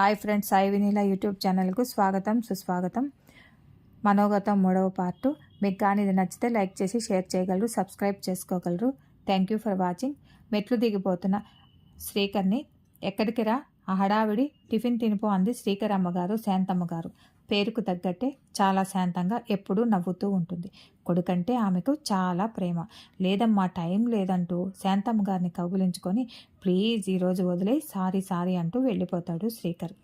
Hi friends Sai Vineela YouTube ఛానల్కు స్వాగతం సుస్వాగతం. మనోగతం మూడవ పార్టు. మీకు కానీ ఇది నచ్చితే లైక్ చేసి షేర్ చేయగలరు సబ్స్క్రైబ్ చేసుకోగలరు. Thank you for watching. మెట్లు దిగిపోతున్న శ్రీకర్ని ఎక్కడికి రా? ఆ హడావిడి టిఫిన్ తినిపో అంది శ్రీకర్ అమ్మగారు శాంతమ్మ గారు పేరుకు తగ్గట్టే చాలా శాంతంగా ఎప్పుడూ నవ్వుతూ ఉంటుంది. కొడుకంటే ఆమెకు చాలా ప్రేమ. లేదమ్మా టైం లేదంటూ శాంతమ్మ గారిని కౌగులించుకొని ప్లీజ్ ఈరోజు వదిలే సారీ సారీ అంటూ వెళ్ళిపోతాడు శ్రీకర్.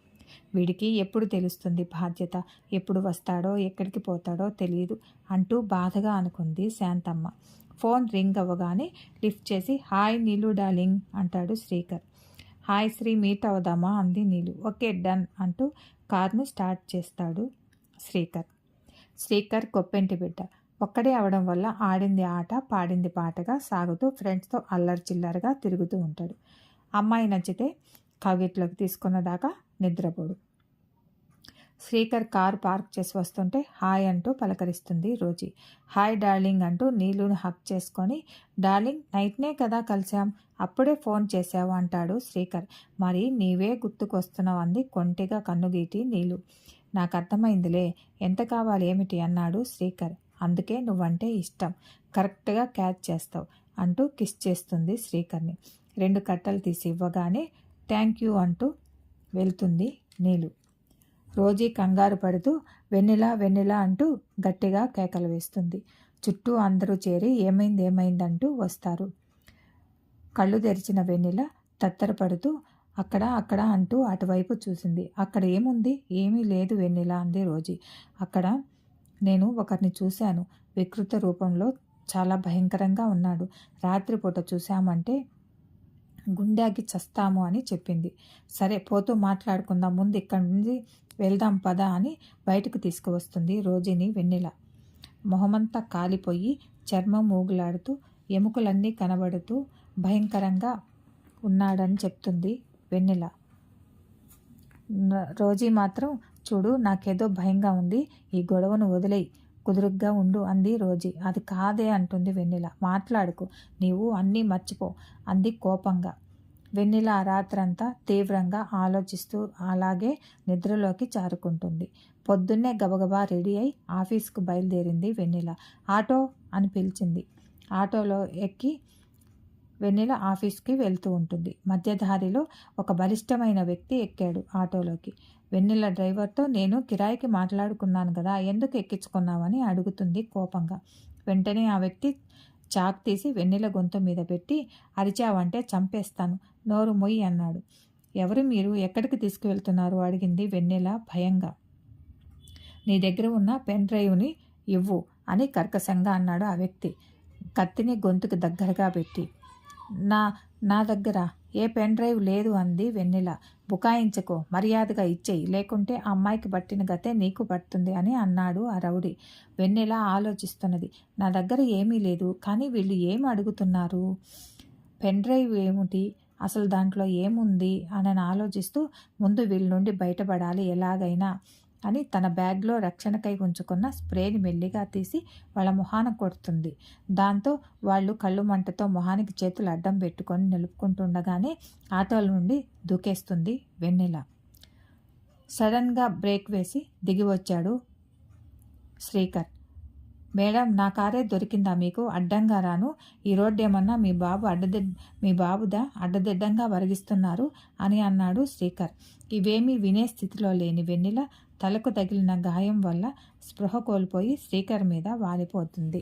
వీడికి ఎప్పుడు తెలుస్తుంది బాధ్యత? ఎప్పుడు వస్తాడో ఎక్కడికి పోతాడో తెలియదు అంటూ బాధగా అనుకుంది శాంతమ్మ. ఫోన్ రింగ్ అవ్వగానే లిఫ్ట్ చేసి హాయ్ నీలు డార్లింగ్ అంటాడు శ్రీకర్. హాయ్ శ్రీ మీట్ అవుదామా అంది నీలు. ఓకే డన్ అంటూ కార్ను స్టార్ట్ చేస్తాడు శ్రీకర్. శ్రీకర్ కొప్పెంటి బిడ్డ. ఒక్కడే అవడం వల్ల ఆడింది ఆట పాడింది పాటగా సాగుతూ ఫ్రెండ్స్తో అల్లరి చిల్లరగా తిరుగుతూ ఉంటాడు. అమ్మాయి నచ్చితే కవిట్లోకి తీసుకున్న దాకా నిద్రపోడు. శ్రీకర్ కార్ పార్క్ చేసి వస్తుంటే హాయ్ అంటూ పలకరిస్తుంది రోజీ. హాయ్ డార్లింగ్ అంటూ నీలును హక్ చేసుకొని డార్లింగ్ నైట్నే కదా కలిసాం అప్పుడే ఫోన్ చేసావు అంటాడు శ్రీకర్. మరి నీవే గుర్తుకొస్తున్నావు అంది కొంటిగా కన్నుగీటి నీలు. నాకు అర్థమైందిలే ఎంత కావాలి ఏమిటి అన్నాడు శ్రీకర్. అందుకే నువ్వంటే ఇష్టం కరెక్ట్గా క్యాచ్ చేస్తావు అంటూ కిస్ చేస్తుంది శ్రీకర్ని. రెండు కట్టలు తీసి ఇవ్వగానే థ్యాంక్ యూ అంటూ వెళ్తుంది నీలు. రోజీ కంగారు పడుతూ వెన్నెల వెన్నెల అంటూ గట్టిగా కేకలు వేస్తుంది. చుట్టూ అందరూ చేరి ఏమైంది ఏమైందంటూ వస్తారు. కళ్ళు తెరిచిన వెన్నెల తత్తరపడుతూ అక్కడ అక్కడ అంటూ అటువైపు చూసింది. అక్కడ ఏముంది? ఏమీ లేదు వెన్నెల అంది రోజీ. అక్కడ నేను ఒకరిని చూశాను. వికృత రూపంలో చాలా భయంకరంగా ఉన్నాడు. రాత్రిపూట చూశామంటే గుండాకి చస్తాము అని చెప్పింది. సరే పోతూ మాట్లాడుకుందాం ముందు ఇక్కడి నుంచి వెళ్దాం పదా అని బయటకు తీసుకువస్తుంది రోజీని వెన్నెల. మొహమంతా కాలిపోయి చర్మం ఊగులాడుతూ ఎముకలన్నీ కనబడుతూ భయంకరంగా ఉన్నాడని చెప్తుంది వెన్నెల. రోజీ మాత్రం చూడు నాకేదో భయంగా ఉంది ఈ గొడవను వదిలేయి కుదురుగ్గా ఉండు అంది రోజీ. అది కాదే అంటుంది వెన్నెల. మాట్లాడుకు. నీవు అన్నీ మర్చిపో అంది కోపంగా. వెన్నెల రాత్రంతా తీవ్రంగా ఆలోచిస్తూ అలాగే నిద్రలోకి చారుకుంటుంది. పొద్దున్నే గబగబా రెడీ అయి ఆఫీస్కు బయలుదేరింది వెన్నెల. ఆటో అని పిలిచింది. ఆటోలో ఎక్కి వెన్నెల ఆఫీస్కి వెళ్తూ ఉంటుంది. మధ్యదారిలో ఒక బలిష్టమైన వ్యక్తి ఎక్కాడు ఆటోలోకి. వెన్నెల డ్రైవర్తో నేను కిరాయికి మాట్లాడుకున్నాను కదా ఎందుకు ఎక్కించుకున్నావని అడుగుతుంది కోపంగా. వెంటనే ఆ వ్యక్తి చాక్ తీసి వెన్నెల గొంతు మీద పెట్టి అరిచావంటే చంపేస్తాను నోరు మొయ్యి అన్నాడు. ఎవరు మీరు? ఎక్కడికి తీసుకువెళ్తున్నారు? అడిగింది వెన్నెల భయంగా. నీ దగ్గర ఉన్న పెన్ డ్రైవ్ని ఇవ్వు అని కర్కశంగా అన్నాడు ఆ వ్యక్తి. కత్తిని గొంతుకు దగ్గరగా పెట్టి. నా నా దగ్గర ఏ పెన్ డ్రైవ్ లేదు అంది వెన్నెల. బుకాయించకో మర్యాదగా ఇచ్చేయి లేకుంటే ఆ అమ్మాయికి పట్టిన గతే నీకు పడుతుంది అని అన్నాడు ఆ రౌడీ. వెన్నెల ఆలోచిస్తున్నది. నా దగ్గర ఏమీ లేదు కానీ వీళ్ళు ఏమి అడుగుతున్నారు? పెన్ డ్రైవ్ ఏమిటి? అసలు దాంట్లో ఏముంది? అని ఆలోచిస్తూ ముందు వీళ్ళ నుండి బయటపడాలి ఎలాగైనా. అని తన బ్యాగ్లో రక్షణకై ఉంచుకున్న స్ప్రేని మెల్లిగా తీసి వాళ్ళ మొహాన కొడుతుంది. దాంతో వాళ్ళు కళ్ళు మంటతో మొహానికి చేతులు అడ్డం పెట్టుకొని నిలుపుకుంటుండగానే ఆటోల నుండి దూకేస్తుంది వెన్నెల. సడన్గా బ్రేక్ వేసి దిగి వచ్చాడు శ్రీకర్. మేడం నా కారే దొరికిందా మీకు? అడ్డంగా రాను. ఈ రోడ్డు ఏమన్నా మీ బాబు అడ్డదిడ్ మీ బాబుదా? అడ్డదిడ్డంగా వరిగిస్తున్నారు అని అన్నాడు శ్రీకర్. ఇవేమీ వినే స్థితిలో లేని వెన్నెల తలకు తగిలిన గాయం వల్ల స్పృహ కోల్పోయి శ్రీకర్ మీద వాలిపోతుంది.